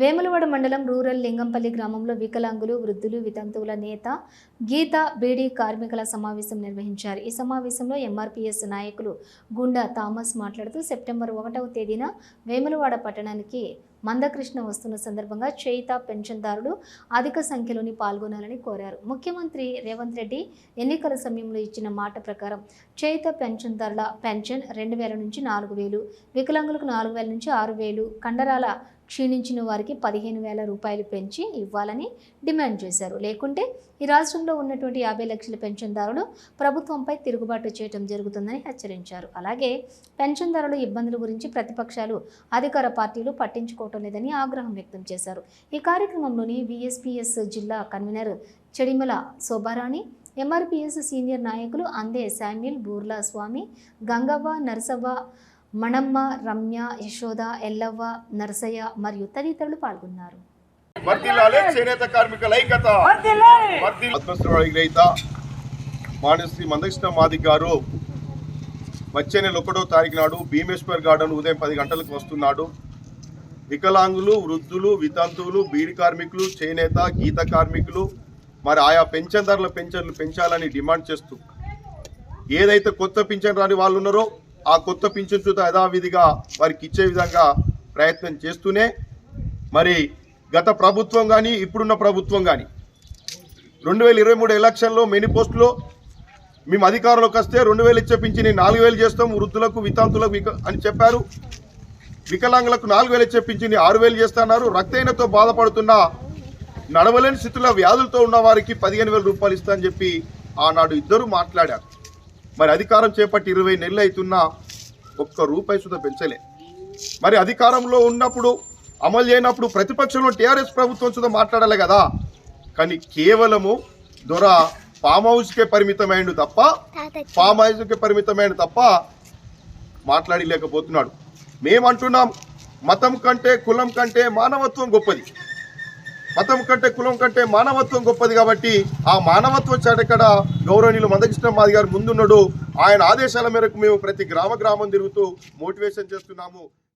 వేములవాడ మండలం రూరల్ లింగంపల్లి గ్రామంలో వికలాంగులు వృద్ధులు వితంతువుల నేత గీత బీడీ కార్మికుల సమావేశం నిర్వహించారు. ఈ సమావేశంలో ఎంఆర్పిఎస్ నాయకులు గుండా థామస్ మాట్లాడుతూ సెప్టెంబర్ ఒకటవ తేదీన వేములవాడ పట్టణానికి మందకృష్ణ వస్తున్న సందర్భంగా చేయిత పెన్షన్దారులు అధిక సంఖ్యలోని పాల్గొనాలని కోరారు. ముఖ్యమంత్రి రేవంత్ రెడ్డి ఎన్నికల సమయంలో ఇచ్చిన మాట ప్రకారం చేయిత పెన్షన్దారుల పెన్షన్ రెండు వేల నుంచి నాలుగు వేలు వికలాంగులకు నాలుగు వేల నుంచి ఆరు వేలు కండరాల క్షీణించిన వారికి పదిహేను వేల రూపాయలు పెంచి ఇవ్వాలని డిమాండ్ చేశారు. లేకుంటే ఈ రాష్ట్రంలో ఉన్నటువంటి యాభై లక్షల పెన్షన్దారులు ప్రభుత్వంపై తిరుగుబాటు చేయడం జరుగుతుందని హెచ్చరించారు. అలాగే పెన్షన్దారుల ఇబ్బందుల గురించి ప్రతిపక్షాలు అధికార పార్టీలు పట్టించుకోవటం లేదని ఆగ్రహం వ్యక్తం చేశారు. ఈ కార్యక్రమంలోని విఎస్పిఎస్ జిల్లా convener Chedimala Shobharani MRPS senior నాయకులు అందే శామ్యుల్ బూర్లా స్వామి గంగవ్వ నరసవ్వ మణమ్మ రమ్య యశోద ఎల్లవ్వ నరసయ్య మరియు తదితరులు పాల్గొన్నారు. మానశ్రీ మందకృష్ణ మాది గారు వచ్చే నెల ఒకటో తారీఖు నాడు భీమేశ్వర్ గార్డెన్ ఉదయం పది గంటలకు వస్తున్నాడు. వికలాంగులు వృద్ధులు వితంతువులు బీడి కార్మికులు చేనేత గీత కార్మికులు మరి ఆయా పెన్షన్దారుల పెన్షన్లు పెంచాలని డిమాండ్ చేస్తూ ఏదైతే కొత్త పింఛన్ రాని వాళ్ళు ఉన్నారో ఆ కొత్త పింఛన్ చూత యథావిధిగా వారికి ఇచ్చే విధంగా ప్రయత్నం చేస్తూనే మరి గత ప్రభుత్వం కానీ ఇప్పుడున్న ప్రభుత్వం కానీ రెండు వేల ఇరవై మూడు ఎలక్షన్లో మెనీ పోస్టులో మేము అధికారంలోకి వస్తే రెండు వేలు ఇచ్చే పింఛన్ నాలుగు వేలు చేస్తాం వృద్ధులకు వితాంతులకు విక అని చెప్పారు. వికలాంగులకు నాలుగు వేలు పింఛని ఆరు వేలు చేస్తున్నారు. రక్తహీనతో బాధపడుతున్న నడవలేని స్థితిలో వ్యాధులతో ఉన్న వారికి పదిహేను వేల రూపాయలు ఇస్తా అని చెప్పి ఆనాడు ఇద్దరు మాట్లాడారు. మరి అధికారం చేపట్టి ఇరవై నెలలు అవుతున్నా ఒక్క రూపాయి సుధా పెంచలే. మరి అధికారంలో ఉన్నప్పుడు అమలు చేయనప్పుడు ప్రతిపక్షంలో టీఆర్ఎస్ ప్రభుత్వం సుధా మాట్లాడాలి కదా. కానీ కేవలము దొర ఫామ్ హౌస్కే పరిమితమైండు తప్ప ఫామ్ హౌస్కే పరిమితమైన తప్ప మాట్లాడలేకపోతున్నాడు. మేమంటున్నాం మతం కంటే కులం కంటే మానవత్వం గొప్పది. మతం కంటే కులం కంటే మానవత్వం గొప్పది కాబట్టి ఆ మానవత్వం చాటక్కడ గౌరవనీయులు మందకృష్ణ మాది గారు ముందున్నాడు. ఆయన ఆదేశాల మేరకు మేము ప్రతి గ్రామ గ్రామం తిరుగుతూ మోటివేషన్ చేస్తున్నాము.